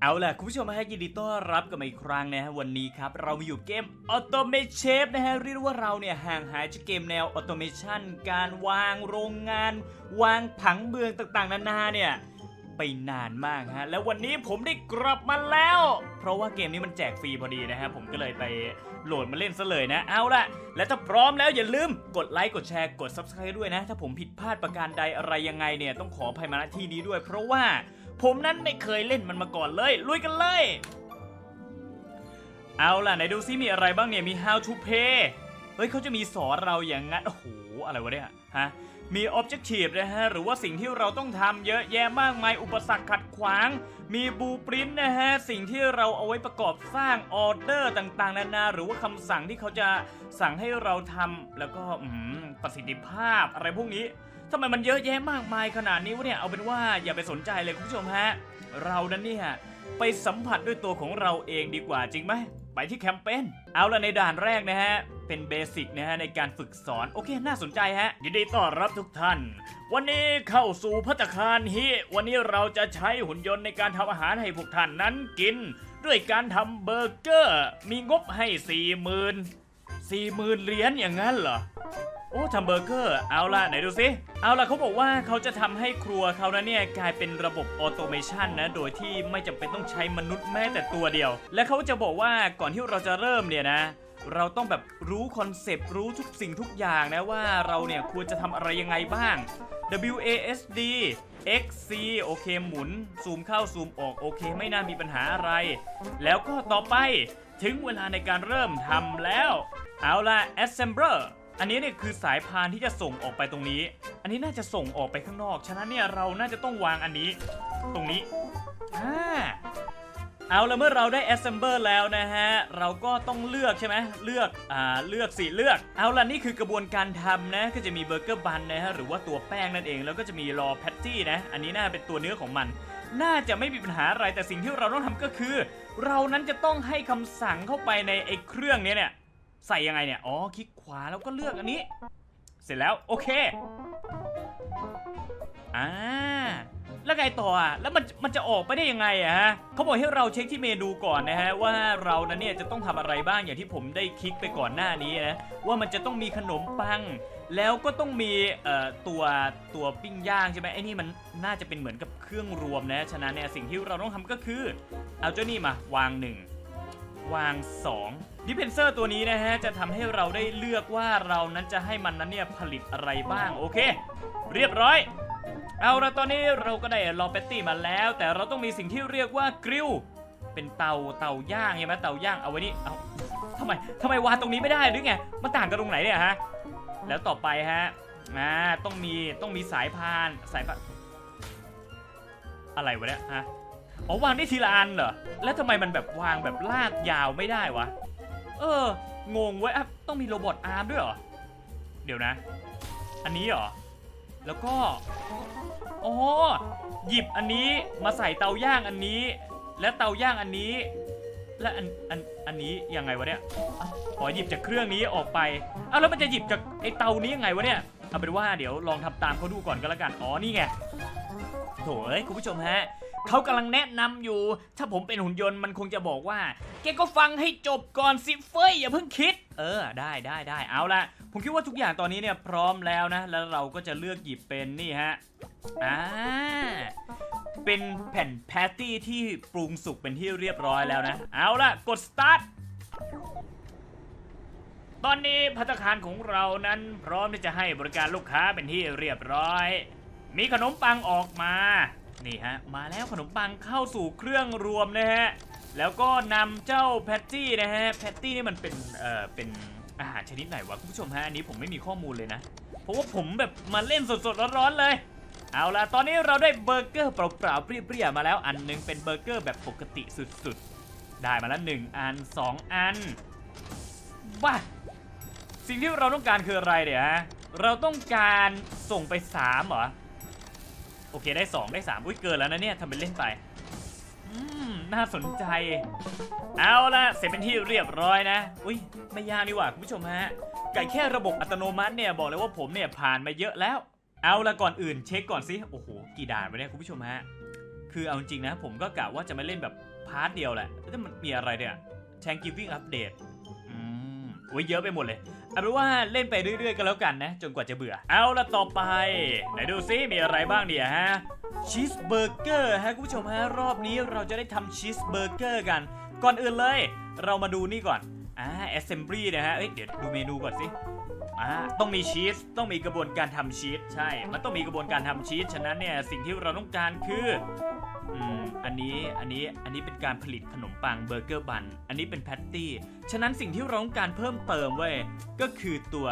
เอาล่ะ คุณผู้ชมฮะยินดีต้อนรับกันมาอีกครั้งนะฮะวันนี้ครับ เรามาอยู่เกม Automate Chef นะฮะเรียกว่าเราเนี่ยห่างหายจากเกมแนว Automation การวางโรงงาน วางผังเมืองต่างๆ นานาเนี่ย ไปนานมากฮะ แล้ววันนี้ผมได้กลับมาแล้ว เพราะว่าเกมนี้มันแจกฟรีพอดีนะฮะ ผมก็เลยไปโหลดมาเล่นซะเลยนะ เอาล่ะ และถ้าพร้อมแล้วอย่าลืมกดไลค์กดแชร์กด Subscribe ด้วยนะ ถ้าผมผิดพลาดประการใดอะไรยังไงเนี่ยต้องขออภัยมาณที่นี้ด้วย เพราะว่า ผมนั้นไม่เคยเล่นมันมาก่อนเลย ลุยกันเลย เอาล่ะไหนดูซิมีอะไรบ้างเนี่ย มี how to pay เฮ้ยเขาจะมีสอนเราอย่างงั้น โอ้โห อะไรวะเนี่ยฮะ มี objective นะฮะ หรือว่าสิ่งที่เราต้องทำเยอะแยะมากมาย อุปสรรคขัดขวาง มีบูปรินนะฮะ สิ่งที่เราเอาไว้ประกอบสร้างออเดอร์ต่างๆ นานา หรือว่าคำสั่งที่เขาจะสั่งให้เราทำแล้วก็ประสิทธิภาพอะไรพวกนี้ ทำไมมันเยอะแยะมากมายขนาดนี้วะเนี่ย เอาเป็นว่าอย่าไปสนใจเลยคุณผู้ชมฮะ เรานั้นเนี่ยไปสัมผัสด้วยตัวของเราเองดีกว่าจริงไหม ไปที่แคมเปญ เอาละในด่านแรกนะฮะ เป็นเบสิกนะฮะในการฝึกสอน โอเค น่าสนใจฮะ ยินดีต้อนรับทุกท่าน วันนี้เข้าสู่พัตตาคารฮิวันนี้เราจะใช้หุ่นยนต์ในการทำอาหารให้พวกท่านนั้นกิน ด้วยการทำเบอร์เกอร์ มีงบให้สี่หมื่นสี่หมื่นเหรียญอย่างนั้นเหรอ โอ้ทำเบอร์เกอร์ เอาล่ะไหนดูสิ เอาล่ะเขาบอกว่าเขาจะทำให้ครัวเขานะเนี่ยกลายเป็นระบบออโตเมชันนะ โดยที่ไม่จำเป็นต้องใช้มนุษย์แม้แต่ตัวเดียว และเขาจะบอกว่าก่อนที่เราจะเริ่มเนี่ยนะเราต้องแบบรู้คอนเซปต์รู้ทุกสิ่งทุกอย่างนะว่าเราเนี่ยควรจะทำอะไรยังไงบ้าง WASD XC โอเคหมุน ซูมเข้าซูมออกโอเคไม่น่ามีปัญหาอะไร แล้วก็ต่อไปถึงเวลาในการเริ่มทำแล้ว เอาล่ะ Assembler อันนี้เนี่ยคือสายพานที่จะส่งออกไปตรงนี้ อันนี้น่าจะส่งออกไปข้างนอก ฉะนั้นเนี่ยเราน่าจะต้องวางอันนี้ ตรงนี้อ่าเอาละเมื่อเราได้ Assembler แล้วนะฮะ เราก็ต้องเลือกใช่ไหมเลือก อ่า เลือกสิเลือก เอาละนี่คือกระบวนการทำนะ ก็จะมีเบอร์เกอร์บันนะฮะ หรือว่าตัวแป้งนั่นเอง แล้วก็จะมีรอแพตตี้นะ อันนี้น่าเป็นตัวเนื้อของมัน น่าจะไม่มีปัญหาอะไร แต่สิ่งที่เราต้องทำก็คือ เรานั้นจะต้องให้คำสั่งเข้าไปในไอ้เครื่องเนี้ยเนี่ย ใส่ยังไงเนี่ย อ๋อ คลิก ขวาแล้วก็เลือกอันนี้ เสร็จแล้วโอเคอ่าแล้วไงต่ออะ แล้วมันมันจะออกไปได้ยังไงอะฮะเขาบอกให้เราเช็คที่เมนูก่อนนะฮะว่าเรานั้นเนี่ยจะต้องทำอะไรบ้างอย่างที่ผมได้คลิกไปก่อนหน้านี้นะว่ามันจะต้องมีขนมปัง แล้วก็ต้องมีเอ่อตัวตัวปิ้งย่างใช่ไหมไอ้นี่มันน่าจะเป็นเหมือนกับเครื่องรวมนะฉะนั้นเนี่ยสิ่งที่เราต้องทำก็คือ เอาเจ้านี่มาวางหนึ่ง วาง2ดิเพนเซอร์ตัวนี้นะฮะ จะทำให้เราได้เลือกว่าเรานั้นจะให้มันนั้นเนี่ยผลิตอะไรบ้าง โอเค เรียบร้อย เอาละตอนนี้เราก็ได้รอเปตตี้มาแล้ว แต่เราต้องมีสิ่งที่เรียกว่ากริลเป็นเตาเตาย่างใช่ไหมเตาย่างเอาไว้นี่เอาทำไมทำไมวางตรงนี้ไม่ได้หรือไงมันต่างกันตรงไหนเนี่ยฮะแล้วต่อไปฮะอ่าต้องมีต้องมีสายพานสายพานอะไรวะเนี่ยฮะ อ๋อวางได้ทีละอันเหรอ แล้วทำไมมันแบบวางแบบลากยาวไม่ได้วะ เออ งงเว้ยอะต้องมีโรบอทอาร์มด้วยเหรอ เดี๋ยวนะ อันนี้เหรอ แล้วก็ อ๋อ หยิบอันนี้มาใส่เตาย่างอันนี้ และเตาย่างอันนี้ และอัน อัน อันนี้ยังไงวะเนี่ยอะอ๋อหยิบจากเครื่องนี้ออกไปอ้าวแล้วมันจะหยิบจากไอเตานี้ยังไงวะเนี่ย เอาเป็นว่าเดี๋ยวลองทำตามเขาดูก่อนก็แล้วกัน อ๋อนี่ไง โถเอ้ยคุณผู้ชมฮะ เขากำลังแนะนำอยู่ ถ้าผมเป็นหุ่นยนต์มันคงจะบอกว่า แกก็ฟังให้จบก่อนสิเฟยอย่าเพิ่งคิด เออได้ได้ได้เอาละผมคิดว่าทุกอย่างตอนนี้เนี่ยพร้อมแล้วนะ แล้วเราก็จะเลือกหยิบเป็นนี่ฮะอ่าเป็นแผ่นแพตตี้ที่ปรุงสุกเป็นที่เรียบร้อยแล้วนะ เอาละกดสตาร์ทตอนนี้พัตคารของเรานั้นพร้อมที่จะให้บริการลูกค้าเป็นที่เรียบร้อย มีขนมปังออกมา นี่ฮะมาแล้วขนมปังเข้าสู่เครื่องรวมนะฮะแล้วก็นำเจ้าแพตตี้นะฮะแพตตี้นี่มันเป็นเอ่อเป็นอาหารชนิดไหนวะคุณผู้ชมฮะอันนี้ผมไม่มีข้อมูลเลยนะ เพราะว่าผมแบบมาเล่นสดๆร้อนๆเลย เอาล่ะตอนนี้เราได้เบอร์เกอร์เปล่าๆเปรี้ยวๆมาแล้วอันหนึงเป็นเบอร์เกอร์แบบปกติสุดๆ ได้มาแล้วหนึ่งอันสองอันว้าสิ่งที่เราต้องการคืออะไรเนี่ยวฮะเราต้องการส่งไป3เหรอ อเคได้ 2 ได้ 3 อุ้ยเกินแล้วนะเนี่ยทำเป็นเล่นไปอืมน่าสนใจ เอาละเสร็จเป็นที่เรียบร้อยนะ อุ้ยไม่ยากนี่หว่าคุณผู้ชมฮะไก่แค่ระบบอัตโนมัติเนี่ยบอกเลยว่าผมเนี่ยผ่านมาเยอะแล้ว เอาละก่อนอื่นเช็คก่อนสิโอ้โหกี่ด่านวะเนี่ยคุณผู้ชมฮะคือเอาจริงนะ ผมก็กะว่าจะมาเล่นแบบพาร์ทเดียวแหละแต่มันมีอะไรเนี่ยแทงกิฟวิ่งอัปเดต โอ้ยเยอะไปหมดเลยเอาเป็นว่าเล่นไปเรื่อยๆก็แล้วกันนะ จนกว่าจะเบื่อ เอาละต่อไป ไหนดูซิมีอะไรบ้างเนี่ยฮะชีสเบอร์เกอร์ฮะคุณผู้ชมฮะรอบนี้เราจะได้ทำชีสเบอร์เกอร์กัน ก่อนอื่นเลย เรามาดูนี่ก่อนอ่า assembly นะฮะเอ้ยเดี๋ยวดูเมนูก่อนสิอ่าต้องมีชีสต้องมีกระบวนการทำชีสใช่ มันต้องมีกระบวนการทำชีสฉะนั้นเนี่ยสิ่งที่เราต้องการคืออืม อันนี้อันนี้อันนี้เป็นการผลิตขนมปังเบอร์เกอร์บัน อันนี้เป็นแพตตี้ ฉะนั้นสิ่งที่เราต้องการเพิ่มเติมเว้ย ก็คือตัว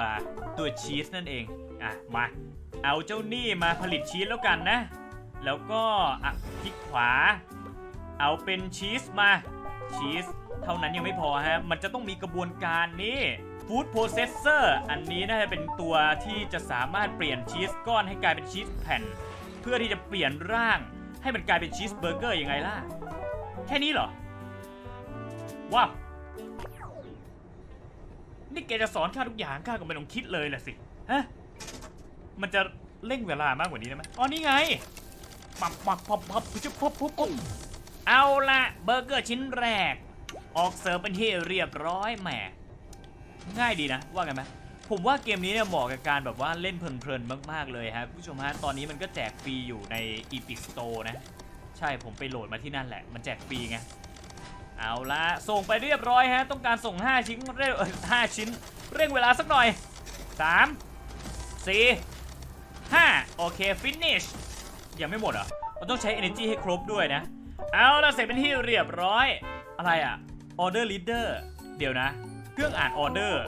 ตัวชีสนั่นเอง อะ มา เอาเจ้านี่มาผลิตชีสแล้วกันนะ แล้วก็อะคลิกขวา เอาเป็นชีสมา ชีส เท่านั้นยังไม่พอฮะ มันจะต้องมีกระบวนการนี้ฟู้ดโปรเซสเซอร์อันนี้น่าจะเป็นตัวที่จะสามารถเปลี่ยนชีสก้อนให้กลายเป็นชีสแผ่น เพื่อที่จะเปลี่ยนร่าง ให้มันกลายเป็นชีสเบอร์เกอร์ยังไงล่ะ แค่นี้เหรอ ว้าว นี่แกจะสอนข้าทุกอย่างข้าก็ไม่ต้องคิดเลยแหละสิ ฮะ มันจะเร่งเวลามากกว่านี้ได้ไหมอ๋อนี่ไงปับปับปับปับปุ๊บปุ๊บปุ๊บปุ๊บเอาละเบอร์เกอร์ชิ้นแรก ออกเสิร์ฟเป็นที่เรียบร้อยแหมง่ายดีนะ ว่ากันไหม ผมว่าเกมนี้เนี่ยเหมาะกับการแบบว่าเล่นเพลินๆมาก ๆ เลยฮะผู้ชมฮะตอนนี้มันก็แจกฟรีอยู่ใน Epic Store นะ ใช่ผมไปโหลดมาที่นั่นแหละ มันแจกฟรีไง เอาละส่งไปเรียบร้อยฮะ ต้องการส่ง 5 ชิ้นเร่งเอ่อ5ชิ้น เร่งเวลาสักหน่อย 3 4 5 โอเค finish ยังไม่หมดเหรอเราต้องใช้ energy ให้ครบด้วยนะ เอาละเสร็จเป็นที่เรียบร้อย อะไรอะ order leader เดี๋ยวนะ เครื่องอ่านออเดอร์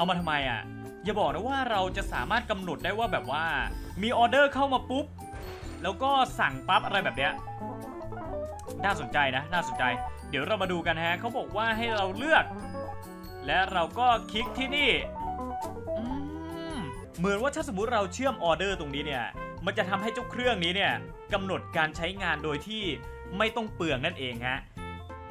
เอามาทำไมอะอย่าบอกนะว่าเราจะสามารถกำหนดได้ว่าแบบว่า มีออเดอร์เข้ามาปุ๊บ แล้วก็สั่งปั๊บอะไรแบบเนี้ย น่าสนใจนะ น่าสนใจ เดี๋ยวเรามาดูกันฮะเขาบอกว่าให้เราเลือก และเราก็คลิกที่นี่ เหมือนว่าถ้าสมมุติเราเชื่อมออเดอร์ตรงนี้เนี่ย มันจะทำให้เจ้าเครื่องนี้เนี่ยกำหนดการใช้งานโดยที่ไม่ต้องเปลืองนั่นเองฮะ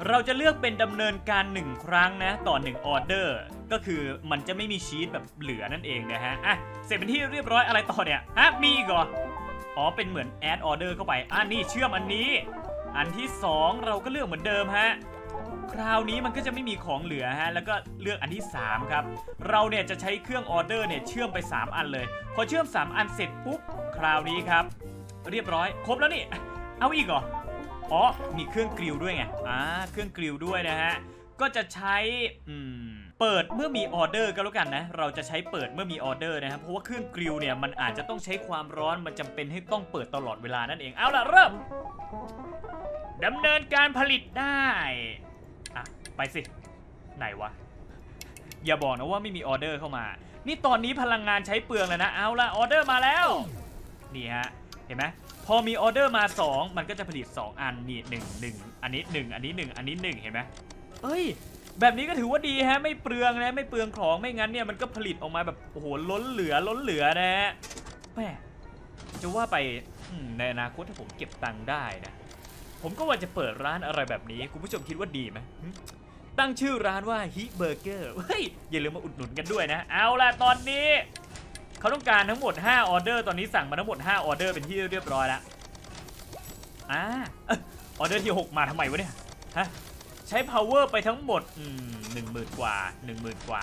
เราจะเลือกเป็นดำเนินการ 1 ครั้งนะ ต่อ 1 ออเดอร์ ก็คือมันจะไม่มีชีตแบบเหลือนั่นเองนะฮะ อะ เสร็จเป็นที่เรียบร้อยอะไรต่อเนี่ยฮะมีอีกเหรอ อ๋อ เป็นเหมือนแอดออเดอร์เข้าไป อะนี่เชื่อมอันนี้ อันที่ 2 เราก็เลือกเหมือนเดิมฮะ คราวนี้มันก็จะไม่มีของเหลือฮะ แล้วก็เลือกอันที่ 3 ครับ เราเนี่ยจะใช้เครื่องออเดอร์เนี่ยเชื่อมไป 3 อันเลย พอเชื่อม 3 อันเสร็จปุ๊บ คราวนี้ครับ เรียบร้อย ครบแล้วนี่ เอาอีกเหรอ อ๋อ มีเครื่องกริลด้วยไง อ่า เครื่องกริลด้วยนะฮะ ก็จะใช้อืมเปิดเมื่อมีออเดอร์ก็แล้วกันนะ เราจะใช้เปิดเมื่อมีออเดอร์นะครับ เพราะว่าเครื่องกริลเนี่ยมันอาจจะต้องใช้ความร้อน มันจำเป็นให้ต้องเปิดตลอดเวลานั่นเอง เอาล่ะเริ่มดำเนินการผลิตได้ อะ ไปสิ ไหนวะ อย่าบอกนะว่าไม่มีออเดอร์เข้ามา นี่ตอนนี้พลังงานใช้เปลืองแล้วนะ เอาละออเดอร์มาแล้ว นี่ฮะ เห็นไหม พอมีออเดอร์มา 2 มันก็จะผลิต 2 อันนี่หนึ่งหนึ่งอันนี้ 1 อันนี้ 1 อันนี้ 1 เห็นไหมเอ้ย แบบนี้ก็ถือว่าดีฮะ ไม่เปลืองนะ ไม่เปลืองของ ไม่งั้นเนี่ยมันก็ผลิตออกมาแบบ โอ้โห ล้นเหลือ ล้นเหลือนะฮะแม่จะว่าไปในอนาคตถ้าผมเก็บตังค์ได้นะ ผมก็ว่าจะเปิดร้านอะไรแบบนี้ คุณผู้ชมคิดว่าดีไหมตั้งชื่อร้านว่าฮิเบอร์เกอร์ เฮ้ย อย่าลืมมาอุดหนุนกันด้วยนะ เอาล่ะตอนนี้ เขาต้องการทั้งหมด 5 ออเดอร์ ตอนนี้สั่งมาทั้งหมด 5 ออเดอร์เป็นที่เรียบร้อยแล้วอ่าอออเดอร์ที่ 6 มาทำไมวะเนี่ย ฮะ ใช้ power ไปทั้งหมด อืมหนึ่งหมื่นกว่าหนึ่งหมื่นกว่า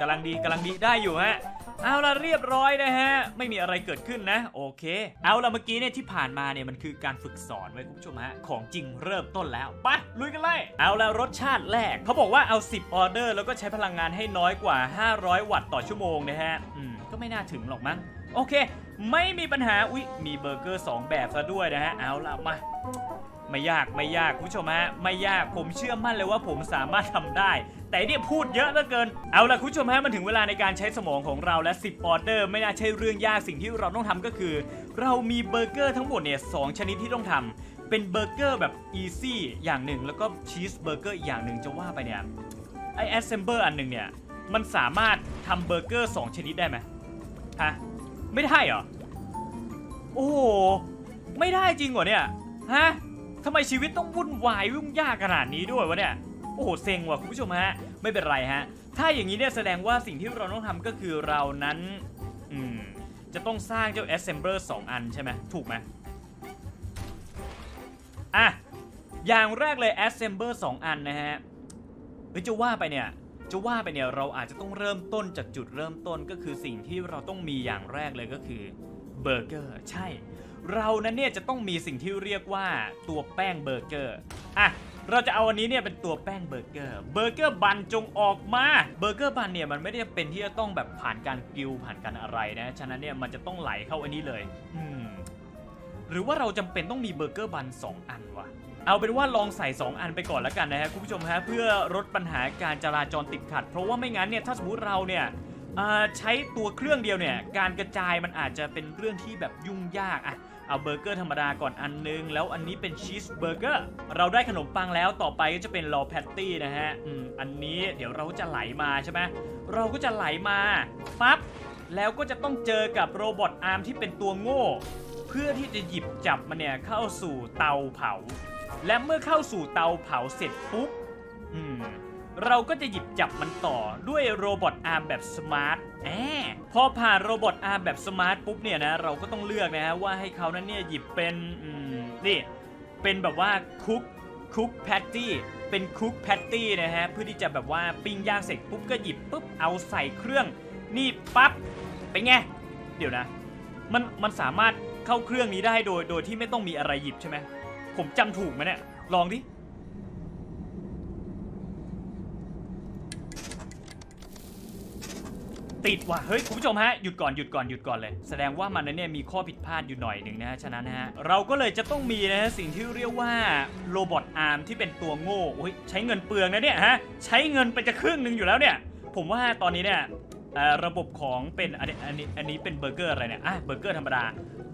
กำลังดีกำลังดีได้อยู่ฮะ เอาละเรียบร้อยนะฮะ ไม่มีอะไรเกิดขึ้นนะ โอเค เอาละเมื่อกี้เนี่ยที่ผ่านมาเนี่ยมันคือการฝึกสอนไว้คุณผู้ชมฮะ ของจริงเริ่มต้นแล้ว ไปลุยกันเลย เอาละรสชาติแรก เขาบอกว่าเอา 10 ออเดอร์ แล้วก็ใช้พลังงานให้น้อยกว่า 500 วัตต์ต่อชั่วโมงนะฮะ อืม ก็ไม่น่าถึงหรอกมั้ง โอเค ไม่มีปัญหา อุ๊ย มีเบอร์เกอร์ 2 แบบซะด้วยนะฮะ เอาละมา ไม่ยากไม่ยากคุณผู้ชมฮะไม่ยากผมเชื่อมั่นเลยว่าผมสามารถทำได้ แต่เนี่ยพูดเยอะเหลือเกิน เอาล่ะคุณผู้ชมฮะมันถึงเวลาในการใช้สมองของเราและ 10 ออเดอร์ไม่น่าใช่เรื่องยากสิ่งที่เราต้องทำก็คือ เรามีเบอร์เกอร์ทั้งหมดเนี่ยสองชนิดที่ต้องทำเป็นเบอร์เกอร์แบบอีซี่อย่างหนึ่ง แล้วก็ชีสเบอร์เกอร์อีกอย่างหนึ่งจะว่าไปเนี่ยไอแอสเซมเบอร์อันหนึ่งเนี่ยมันสามารถทำเบอร์เกอร์สองชนิดได้ไหมฮะไม่ได้เหรอโอ้โหไม่ได้จริงเหรอเนี่ยฮะ ทำไมชีวิตต้องวุ่นวายยุ่งยากขนาดนี้ด้วยวะเนี่ย โอ้โหเซ็งว่ะคุณผู้ชมฮะ ไม่เป็นไรฮะ ถ้าอย่างนี้เนี่ยแสดงว่าสิ่งที่เราต้องทำก็คือเรานั้น อืม จะต้องสร้างเจ้า assembler 2 อันใช่ไหมถูกไหมอะ อย่างแรกเลย Assembler 2 อันนะฮะเฮ้ยจะว่าไปเนี่ยจะว่าไปเนี่ยเราอาจจะต้องเริ่มต้นจากจุดเริ่มต้นก็คือสิ่งที่เราต้องมีอย่างแรกเลยก็คือเบอร์เกอร์ใช่ เรานั้นเนี่ยจะต้องมีสิ่งที่เรียกว่าตัวแป้งเบอร์เกอร์อะเราจะเอาอันนี้เนี่ยเป็นตัวแป้งเบอร์เกอร์ เบอร์เกอร์บันจงออกมา เบอร์เกอร์บันเนี่ยมันไม่ได้เป็นที่จะต้องแบบผ่านการกริลผ่านการอะไรนะ ฉะนั้นเนี่ยมันจะต้องไหลเข้าอันนี้เลย อืม หรือว่าเราจำเป็นต้องมีเบอร์เกอร์บัน2 อันวะ เอาเป็นว่าลองใส่ 2 อันไปก่อนแล้วกันนะฮะคุณผู้ชมฮะเพื่อลดปัญหาการจราจรติดขัด เพราะว่าไม่งั้นเนี่ยถ้าสมมติเราเนี่ยใช้ตัวเครื่องเดียวเนี่ยการกระจายมันอาจจะเป็นเรื่องที่แบบยุ่งยากอะ เอาเบอร์เกอร์ธรรมดาก่อนอันนึง แล้วอันนี้เป็นชีสเบอร์เกอร์เราได้ขนมปังแล้วต่อไปก็จะเป็นรอแพตตี้นะฮะอืมอันนี้เดี๋ยวเราจะไหลมาใช่ไหมเราก็จะไหลมาปั๊บแล้วก็จะต้องเจอกับโรบอทอาร์มที่เป็นตัวโง่ เพื่อที่จะหยิบจับมันเนี่ยเข้าสู่เตาเผา และเมื่อเข้าสู่เตาเผาเสร็จปุ๊บอืมเราก็จะหยิบจับมันต่อด้วยโรบอทอาร์มแบบสมาร์ท อพอผ่านโรบอทอาร์มแบบสมาร์ทปุ๊บเนี่ยนะเราก็ต้องเลือกนะฮะว่าให้เขานั้นเนี่ยหยิบเป็นอืมนี่เป็นแบบว่าคุกคุกแพตตี้เป็นคุกแพตตี้นะฮะเพื่อที่จะแบบว่าปิ้งย่างเสร็จปุ๊บก็หยิบปุ๊บเอาใส่เครื่อง นี่ปั๊บเป็นไงเดี๋ยวนะ มันมันสามารถเข้าเครื่องนี้ได้โดยโดยที่ไม่ต้องมีอะไรหยิบใช่ไหมผมจำถูกไหมเนี่ยลองดิ ติดว่ะ เฮ้ย คุณผู้ชมฮะ หยุดก่อน หยุดก่อน หยุดก่อนเลย แสดงว่ามันนั้นเนี่ยมีข้อผิดพลาดอยู่หน่อยหนึ่งนะฮะ ฉะนั้นนะฮะ เราก็เลยจะต้องมีนะฮะ สิ่งที่เรียกว่าโรบอทอาร์มที่เป็นตัวโง่โอ้ยใช้เงินเปลืองนะเนี่ยฮะ ใช้เงินไปจะครึ่งหนึ่งอยู่แล้วเนี่ย ผมว่าตอนนี้เนี่ยระบบของเป็นอันนี้อันนี้อันนี้เป็นเบอร์เกอร์อะไรเนี่ย อะ เบอร์เกอร์ธรรมดา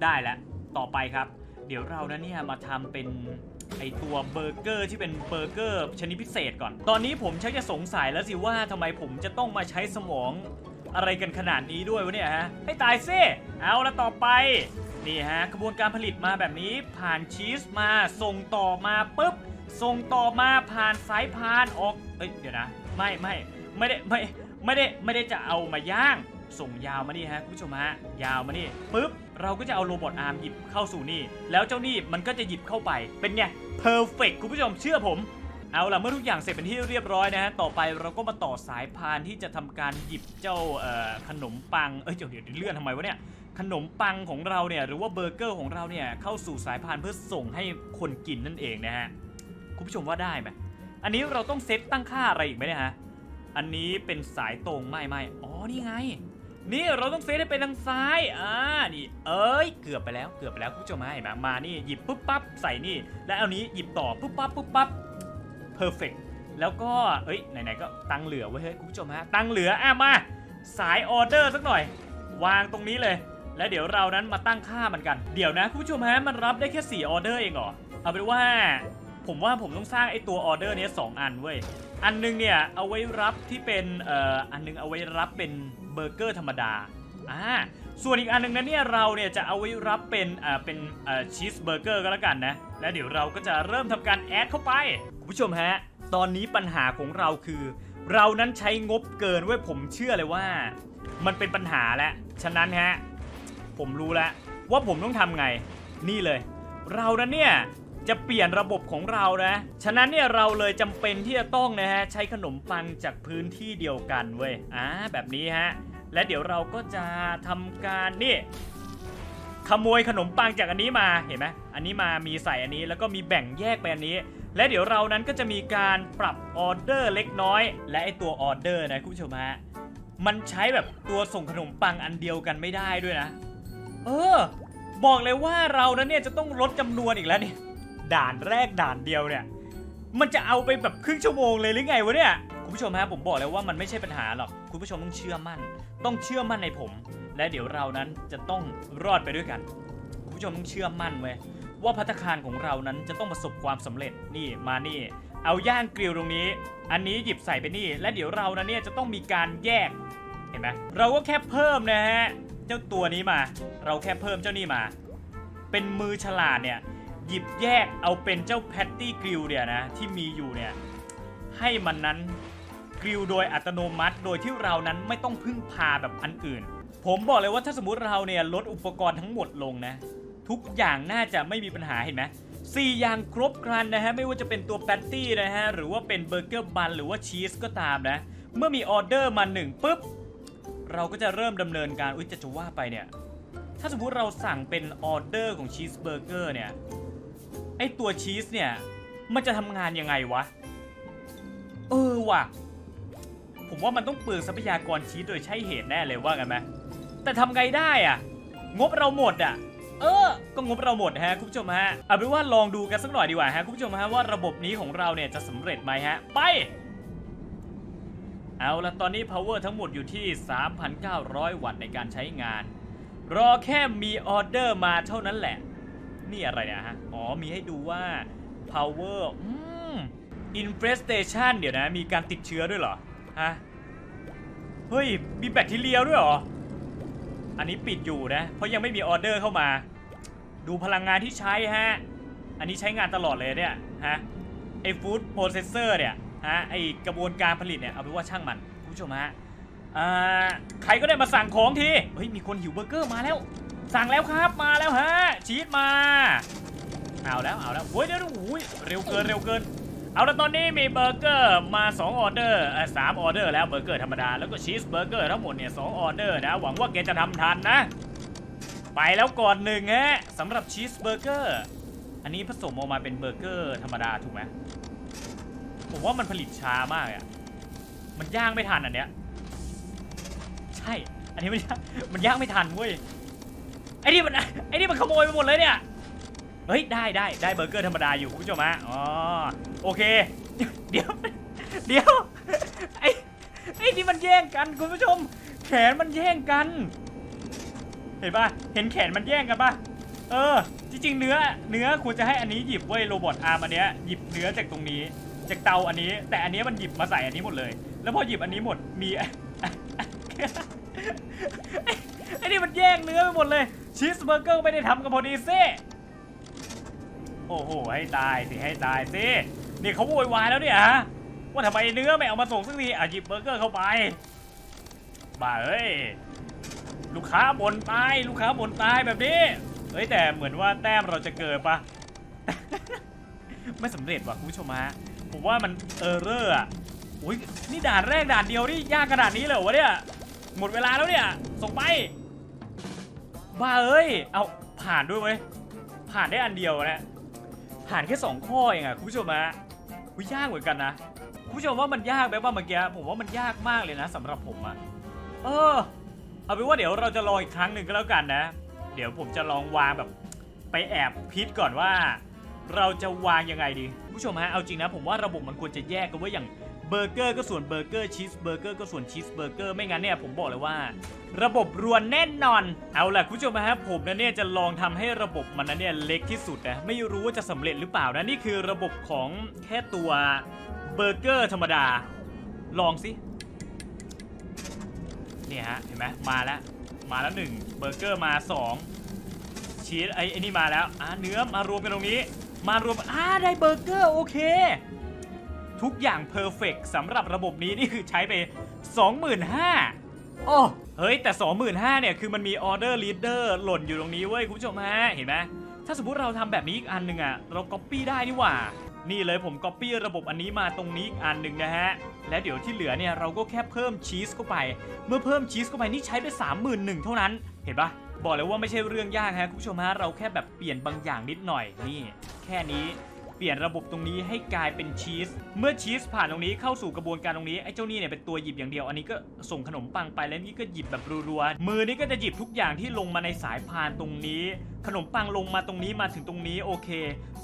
ได้แล้ว ต่อไปครับ เดี๋ยวเรานะเนี่ยมาทำเป็นไอตัวเบอร์เกอร์ที่เป็นเบอร์เกอร์ชนิดพิเศษก่อน ตอนนี้ผมชักจะสงสัยแล้วสิว่าทำไมผมจะต้องมาใช้สมอง อะไรกันขนาดนี้ด้วยวะเนี่ยฮะ ให้ตายซิเอาละต่อไป นี่ฮะกระบวนการผลิตมาแบบนี้ผ่านชีสมาส่งต่อมาปุ๊บ ส่งต่อมาผ่านสายพานออกเอ้ยเดี๋ยวนะ ไม่ไม่ไม่ได้ไม่ไม่ได้ไม่ได้จะเอามาย่าง ส่งยาวมานี่ฮะคุณผู้ชมฮะยาวมานี่ปุ๊บเราก็จะเอาโรบอทอาร์มหยิบเข้าสู่นี่ แล้วเจ้านี่มันก็จะหยิบเข้าไปเป็นไงเพอร์เฟกคุณผู้ชมเชื่อผม เอาล่ะเมื่อทุกอย่างเสร็จเป็นที่เรียบร้อยนะฮะต่อไปเราก็มาต่อสายพานที่จะทำการหยิบเจ้าขนมปังเอ้ยเดี๋ยวเดี๋ยวเลื่อนทำไมวะเนี่ยขนมปังของเราเนี่ยหรือว่าเบอร์เกอร์ของเราเนี่ยเข้าสู่สายพานเพื่อส่งให้คนกินนั่นเองนะฮะคุณผู้ชมว่าได้ไหมอันนี้เราต้องเซตตั้งค่าอะไรอีกไหมเนี่ยฮะอันนี้เป็นสายตรงไม่ไม่อ๋อนี่ไง นี่เราต้องเซตให้เป็นทางซ้ายอ่านี่เอ้ยเกือบไปแล้วเกือบไปแล้วคุณผู้ชมเห็นไหมมานี่หยิบปุ๊บปั๊บใส่นี่ แล้วเอานี้หยิบต่อปุ๊บปั๊บปุ๊บปั๊บ เพอร์เฟกแล้วก็เอ้ยไหนๆก็ตังเหลือไว้เฮ้ยคุณผู้ชมฮะตังเหลืออะมาสายออเดอร์สักหน่อย วางตรงนี้เลย แล้วเดี๋ยวเรานั้นมาตั้งค่ามันกัน เดี๋ยวนะคุณผู้ชมฮะมันรับได้แค่ 4 ออเดอร์เองเหรอเอาเป็นว่า ผมว่าผมต้องสร้างไอ้ตัวออเดอร์นี้สองอันเว้ยอันหนึงเนี่ยเอาไว้รับที่เป็นเอ่ออันหนึงเอาไว้รับเป็นเบอร์เกอร์ธรรมดาอ่าส่วนอีกอันหนึงนั้นเนี่ยเราเนี่ยจะเอาไว้รับเป็นเอ่อเป็นเอ่อชีสเบอร์เกอร์ก็แล้วกันนะ แล้วเดี๋ยวเราก็จะเริ่มทำการแอดเข้าไป ผู้ชมฮะ ตอนนี้ปัญหาของเราคือ เรานั้นใช้งบเกินเว้ยผมเชื่อเลยว่า มันเป็นปัญหาแล้วฉะนั้นฮะ ผมรู้แล้วว่าผมต้องทำไง นี่เลย เรานั้นเนี่ยจะเปลี่ยนระบบของเรานะ ฉะนั้นเนี่ยเราเลยจำเป็นที่จะต้องนะฮะใช้ขนมปังจากพื้นที่เดียวกันเว้ย อ่าแบบนี้ฮะ และเดี๋ยวเราก็จะทำการนี่ขโมยขนมปังจากอันนี้มา เห็นไหมอันนี้มามีใส่อันนี้แล้วก็มีแบ่งแยกไปอันนี้ และเดี๋ยวเรานั้นก็จะมีการปรับออเดอร์เล็กน้อย และไอตัวออเดอร์นะคุณผู้ชมฮะมันใช้แบบตัวส่งขนมปังอันเดียวกันไม่ได้ด้วยนะ เออ บอกเลยว่าเรานั้นเนี่ยจะต้องลดจำนวนอีกแล้วเนี่ยด่านแรกด่านเดียวเนี่ย มันจะเอาไปแบบครึ่งชั่วโมงเลยหรือไงวะเนี่ยคุณผู้ชมฮะผมบอกเลยว่ามันไม่ใช่ปัญหาหรอกคุณผู้ชมต้องเชื่อมั่น ต้องเชื่อมั่นในผม และเดี๋ยวเรานั้นจะต้องรอดไปด้วยกัน คุณผู้ชมต้องเชื่อมั่นเว้ย ว่าพัตตาคารของเรานั้นจะต้องประสบความสำเร็จนี่มานี่ เอาย่างกริลตรงนี้ อันนี้หยิบใส่ไปนี่ และเดี๋ยวเรานั้นเนี่ยจะต้องมีการแยกเห็นไหมเราก็แค่เพิ่มนะฮะเจ้าตัวนี้มา เราแค่เพิ่มเจ้านี่มา เป็นมือฉลาดเนี่ยหยิบแยกเอาเป็นเจ้าแพตตี้กริลเนี่ยนะที่มีอยู่เนี่ยให้มันนั้นกริลโดยอัตโนมัติ โดยที่เรานั้นไม่ต้องพึ่งพาแบบอันอื่น ผมบอกเลยว่าถ้าสมมติเราเนี่ยลดอุปกรณ์ทั้งหมดลงนะ ทุกอย่างน่าจะไม่มีปัญหาเห็นไหม4อย่างครบครันนะฮะไม่ว่าจะเป็นตัวแปตตี้นะฮะหรือว่าเป็นเบอร์เกอร์บันหรือว่าชีสก็ตามนะ เมื่อมีออเดอร์มาหนึ่งปุ๊บ เราก็จะเริ่มดำเนินการอุ้ยจะจะว่าไปเนี่ย ถ้าสมมุติเราสั่งเป็นออเดอร์ของชีสเบอร์เกอร์เนี่ยไอตัวชีสเนี่ย มันจะทำงานยังไงวะ เออว่ะ ผมว่ามันต้องเปลืองทรัพยากรชีสโดยใช่เหตุแน่เลยว่ากันไหมแต่ทำไงได้อะงบเราหมดอะ เออ ก็งบเราหมดฮะคุณผู้ชมฮะเอาเป็นว่าลองดูกันสักหน่อยดีกว่าฮะคุณผู้ชมฮะว่าระบบนี้ของเราเนี่ยจะสำเร็จไหมฮะ ไป เอาละตอนนี้ power ทั้งหมดอยู่ที่ 3,900 วัตต์ในการใช้งาน รอแค่มีออเดอร์มาเท่านั้นแหละ นี่อะไรเนี่ยฮะ อ๋อมีให้ดูว่า power อืม infestation เดี๋ยวนะ มีการติดเชื้อด้วยเหรอ ฮะ เฮ้ย มีแบคทีเรียด้วยเหรอ อันนี้ปิดอยู่นะ เพราะยังไม่มีออเดอร์เข้ามา ดูพลังงานที่ใช้ฮะ อันนี้ใช้งานตลอดเลยเนี่ยฮะ ไอฟู้ดโปรเซสเซอร์เนี่ยฮะ ไอกระบวนการผลิตเนี่ย เอาเป็นว่าช่างมันคุณผู้ชมฮะอ่าใครก็ได้มาสั่งของที เฮ้ย มีคนหิวเบอร์เกอร์มาแล้ว สั่งแล้วครับ มาแล้วฮะ ชีสมา เอาแล้ว เอาแล้วโอ้ยเดี๋ยวโอ้ยเร็วเกิน เร็วเกิน เอาละตอนนี้มีเบอร์เกอร์มา 2 ออเดอร์เออสามออเดอร์แล้วเบอร์เกอร์ธรรมดา แล้วก็ชีสเบอร์เกอร์ทั้งหมดเนี่ยสออเดอร์นะ หวังว่าแกจะทำทันนะ ไปแล้วก่อนหนึ่งฮะสำหรับชีสเบอร์เกอร์อันนี้ผสมออกมาเป็นเบอร์เกอร์ธรรมดาถูกไหมผมว่ามันผลิตช้ามากอะมันย่างไม่ทันอันเนี้ยใช่ อันนี้มันย่างมันย่างไม่ทันเว้ยไอ้นี่มันไอ้นี่มันขโมยไปหมดเลยเนี่ย เฮ้ยได้ได้ได้เบอร์เกอร์ธรรมดาอยู่คุณผู้ชมฮะอ๋อโอเค เดี๋ยวเดี๋ยวไอ้ไอ้นี่มันแย่งกันคุณผู้ชม แขนมันแย่งกัน เห็นปะเห็นแขนมันแย่งกันปะเออ จริง ๆ เนื้อเนื้อควรจะให้อันนี้หยิบเว้ยโรบอทอาร์มอันเนี้ยหยิบเนื้อจากตรงนี้ จากเตาอันนี้ แต่อันนี้มันหยิบมาใส่อันนี้หมดเลย แล้วพอหยิบอันนี้หมดมีไอ้นี่มันแย่งเนื้อไปหมดเลยชีสเบอร์เกอร์ไม่ได้ทำกับพอดีเซ่ อ้โหให้ตายสิให้ตายสินี่เขาโวยวายแล้วเนี่ยฮะว่าทำไมเนื้อไม่เอามาส่งสักทีอะหยิบเบอร์เกอร์เข้าไปบ้าเอ้ยลูกค้าบ่นตายลูกค้าบ่นตายแบบนี้เฮ้ยแต่เหมือนว่าแต้มเราจะเกิดปะไม่สำเร็จว่ะคุณผู้ชมฮะผมว่ามันเออร์เรอร์อะอุ้ยนี่ด่านแรกด่านเดียวนี่ยากขนาดนี้เลยวะเนี่ยหมดเวลาแล้วเนี่ยส่งไปบ้าเอ้ยเอาผ่านด้วยเว้ยผ่านได้อันเดียวนะ ผ่านแค่สองข้อเองอะคุณผู้ชมฮะคุยยากเหมือนกันนะคุณผู้ชมว่ามันยากไหมว่าเมื่อกี้ผมว่ามันยากมากเลยนะสำหรับผมอะเออ เอาเป็นว่าเดี๋ยวเราจะลองอีกครั้งหนึ่งก็แล้วกันนะ เดี๋ยวผมจะลองวางแบบไปแอบพิดก่อนว่า เราจะวางยังไงดีคุณผู้ชมฮะเอาจริงนะ ผมว่าระบบมันควรจะแยกกันไว้อย่าง เบอร์เกอร์ก็ส่วนเบอร์เกอร์ชีสเบอร์เกอร์ก็ส่วนชีสเบอร์เกอร์ไม่งั้นเนี่ยผมบอกเลยว่า ระบบรวนแน่นอน เอาล่ะคุณผู้ชมนะฮะผมนะเนี่ยจะลองทำให้ระบบมันนะเนี่ยเล็กที่สุดนะไม่รู้ว่าจะสำเร็จหรือเปล่านะนี่คือระบบของแค่ตัวเบอร์เกอร์ธรรมดา ลองสิเนี่ยฮะเห็นไหมมาแล้วมาแล้วหนึ่งเบอร์เกอร์มาสองชีสไอ้ไอ้นี่มาแล้วอ่าเนื้อมารวมกันตรงนี้ มารวมอ่าได้เบอร์เกอร์โอเค ทุกอย่างเพอร์เฟกสำหรับระบบนี้นี่คือใช้ไป 25,000โอ้เฮ้ยแต่ 25,000เนี่ยคือมันมีออเดอร์ลีดเดอร์หล่นอยู่ตรงนี้เว้ยคุณผู้ชมฮะเห็นไหมถ้าสมมติเราทำแบบนี้อีกอันหนึ่งอะเราก๊อปปี้ได้นี่หว่านี่เลยผมก๊อปปี้ระบบอันนี้มาตรงนี้อีกอันหนึ่งนะฮะ และเดี๋ยวที่เหลือเนี่ยเราก็แค่เพิ่มชีสเข้าไป เมื่อเพิ่มชีสเข้าไปนี่ใช้ไป31,000เท่านั้น เห็นปะบอกเลยว่าไม่ใช่เรื่องยากฮะคุณผู้ชมฮะเราแค่แบบเปลี่ยนบางอย่างนิดหน่อยนี่ แค่นี้ เปลี่ยนระบบตรงนี้ให้กลายเป็นชีส เมื่อชีสผ่านตรงนี้เข้าสู่กระบวนการตรงนี้ไอ้เจ้านี่เนี่ยเป็นตัวหยิบอย่างเดียว อันนี้ก็ส่งขนมปังไปแล้วนี่ก็หยิบแบบรัวๆมือนี่ก็จะหยิบทุกอย่างที่ลงมาในสายพานตรงนี้ ขนมปังลงมาตรงนี้มาถึงตรงนี้โอเค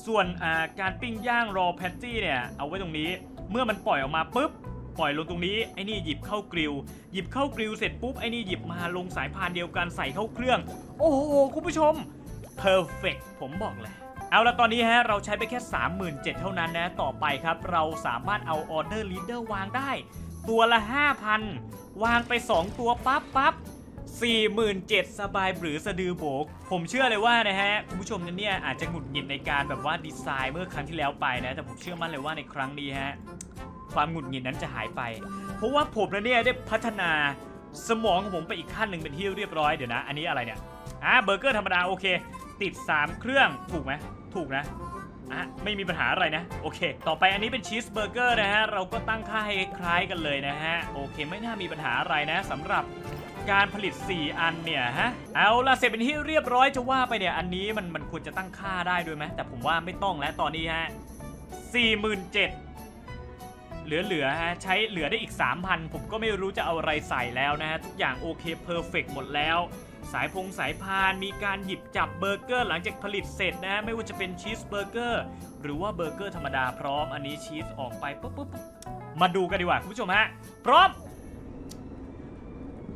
ส่วนาการปิ้งย่างรอแพตตี้เนี่ยเอาไว้ตรงนี้ เมื่อมันปล่อยออกมาปุ๊บปล่อยลงตรงนี้ไอ้นี่หยิบเข้ากริลหยิบเข้ากริลเสร็จปุ๊บไอ้นี่หยิบมาลงสายพานเดียวกันใส่เข้าเครื่อง โอ้โหคุณผู้ชม perfect ผมบอกเลย เอาละตอนนี้ฮะเราใช้ไปแค่ 37,000 เท่านั้นนะ ต่อไปครับ เราสามารถเอาออเดอร์ลีดเดอร์วางได้ ตัวละ 5,000 วางไป 2 ตัวปั๊บปั๊บ47,000 สบายหรือสะดือโบก ผมเชื่อเลยว่านะฮะคุณผู้ชมเนี่ยอาจจะหงุดหงิดในการแบบว่าดีไซน์เมื่อครั้งที่แล้วไปนะ แต่ผมเชื่อมั่นเลยว่าในครั้งนี้ฮะความหงุดหงิดนั้นจะหายไป เพราะว่าผมนะเนี่ยได้พัฒนาสมองของผมไปอีกขั้นหนึ่งเป็นที่เรียบร้อยเดี๋ยวนะ อันนี้อะไรเนี่ยอ่าเบอร์เกอร์ธรรมดาโอเค ติด 3 เครื่องถูกไหม ถูกนะอะไม่มีปัญหาอะไรนะ โอเค ต่อไปอันนี้เป็นชีสเบอร์เกอร์นะฮะ เราก็ตั้งค่าให้คล้ายกันเลยนะฮะ โอเค ไม่น่ามีปัญหาอะไรนะสำหรับการผลิต 4 อันเนี่ยฮะ เอาล่ะเสร็จเป็นที่เรียบร้อยจะว่าไปเนี่ย อันนี้มันมันควรจะตั้งค่าได้ด้วยไหมแต่ผมว่าไม่ต้องแล้วตอนนี้ฮะ47,000เหลือๆฮะใช้เหลือได้อีก 3,000 ผมก็ไม่รู้จะเอาอะไรใส่แล้วนะฮะ ทุกอย่างโอเคเพอร์เฟกหมดแล้ว สายพงสายพานมีการหยิบจับเบอร์เกอร์หลังจากผลิตเสร็จนะ ไม่ว่าจะเป็นชีสเบอร์เกอร์หรือว่าเบอร์เกอร์ธรรมดาพร้อมอันนี้ชีสออกไปปุ๊บปุ๊บมาดูกันดีกว่าคุณผู้ชมฮะ พร้อม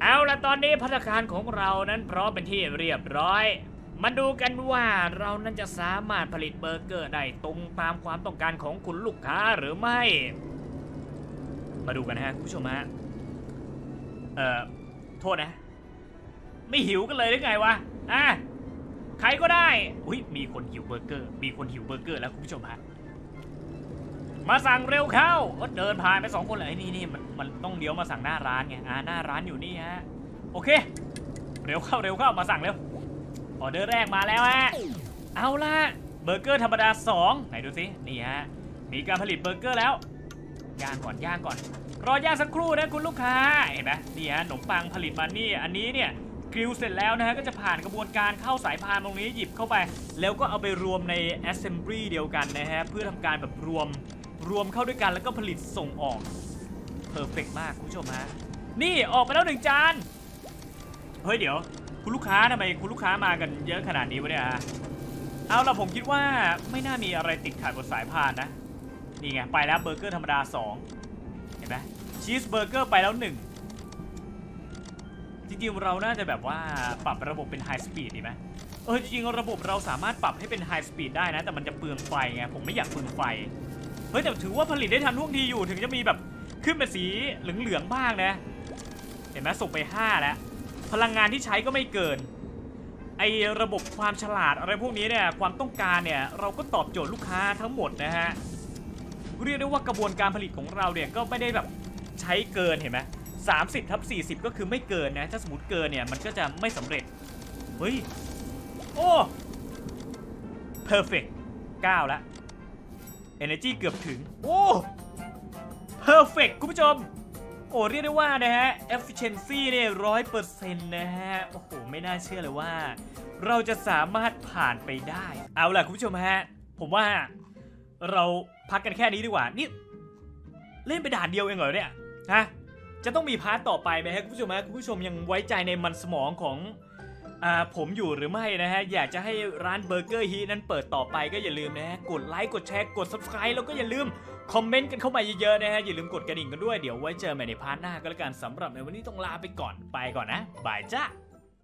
เอาละตอนนี้พัฒนาการของเรานั้นพร้อมเป็นที่เรียบร้อยมาดูกันว่าเรานั้นจะสามารถผลิตเบอร์เกอร์ได้ตรงตามความต้องการของคุณลูกค้าหรือไม่ มาดูกันนะฮะคุณผู้ชมฮะเอ่อโทษนะ ไม่หิวกันเลยหรือไงวะอะใครก็ได้อุ้ยมีคนหิวเบอร์เกอร์ มีคนหิวเบอร์เกอร์แล้วคุณผู้ชมฮะมาสั่งเร็วเข้าเอ้ยเดินผ่านไปสองคนเลยไอ้นี่นี่มันมันต้องเลี้ยวมาสั่งหน้าร้านไงอ่าหน้าร้านอยู่นี่ฮะโอเค เร็วเข้าเร็วเข้ามาสั่งเร็วออเดอร์แรกมาแล้วฮะเอาละเบอร์เกอร์ธรรมดา2ไหนดูสินี่ฮะมีการผลิตเบอร์เกอร์แล้วย่างก่อนย่างก่อน รอย่างสักครู่นะคุณลูกค้าเห็นไหมนี่ฮะขนมปังผลิตมานี่อันนี้เนี่ย กริลเสร็จแล้วนะฮะก็จะผ่านกระบวนการเข้าสายพานตรงนี้หยิบเข้าไป แล้วก็เอาไปรวมใน assembly เดียวกันนะฮะเพื่อทำการแบบรวมรวมเข้าด้วยกันแล้วก็ผลิตส่งออกเพอร์เฟกมากคุณผู้ชมฮะนี่ออกไปแล้วหนึ่งจานเฮ้ยเดี๋ยว คุณลูกค้าทำไมคุณลูกค้ามากันเยอะขนาดนี้วะเนี่ยฮะเอาล่ะผมคิดว่าไม่น่ามีอะไรติดขัดบนสายพานนะนี่ไงไปแล้วเบอร์เกอร์ธรรมดา 2 เห็นไหมชีสเบอร์เกอร์ไปแล้ว 1 จริงๆเราน่าจะแบบว่าปรับระบบเป็นไฮสปีดดีไหมเออจริงๆระบบเราสามารถปรับให้เป็นไฮสปีดได้นะ แต่มันจะเปลืองไฟไงผมไม่อยากเปลืองไฟเฮ้ยแต่ถือว่าผลิตได้ทันท่วงทีอยู่ถึงจะมีแบบขึ้นเป็นสีเหลืองๆบ้างนะ เห็นไหมส่งไป 5 แล้ว พลังงานที่ใช้ก็ไม่เกินไอระบบความฉลาดอะไรพวกนี้เนี่ยความต้องการเนี่ยเราก็ตอบโจทย์ลูกค้าทั้งหมดนะฮะเรียกได้ว่ากระบวนการผลิตของเราเนี่ยก็ไม่ได้แบบใช้เกินเห็นไหม สามสิบทับสี่สิบก็คือไม่เกินนะ ถ้าสมมติเกินเนี่ย มันก็จะไม่สำเร็จ เฮ้ย โอ้ perfect 9ล้ว energy เกือบถึง โอ้ perfect คุณผู้ชม โอ้ เรียกได้ว่านะฮะ efficiency เนี่ยร้อยเปอร์เซ็นต์นะฮะ โอ้โห ไม่น่าเชื่อเลยว่า เราจะสามารถผ่านไปได้ เอาล่ะคุณผู้ชมฮะ ผมว่าเราพักกันแค่นี้ดีกว่า นี่ เล่นไปด่านเดียวเองเหรอเนี่ย ฮะ จะต้องมีพาร์ทต่อไปไหมฮะคุณผู้ชมฮะคุณผู้ชมยังไว้ใจในมันสมองของอ่าผมอยู่หรือไม่นะฮะ อยากจะให้ร้านเบอร์เกอร์ฮีนั้นเปิดต่อไปก็อย่าลืมนะฮะ กดไลค์กดแชร์กด subscribe แล้วก็อย่าลืม คอมเมนต์กันเข้ามาเยอะๆนะฮะ อย่าลืมกดกระดิ่งกันด้วยเดี๋ยวไว้เจอใหม่ในพาร์ทหน้าก็แล้วกันสำหรับในวันนี้ต้องลาไปก่อนไปก่อนนะบายจ้า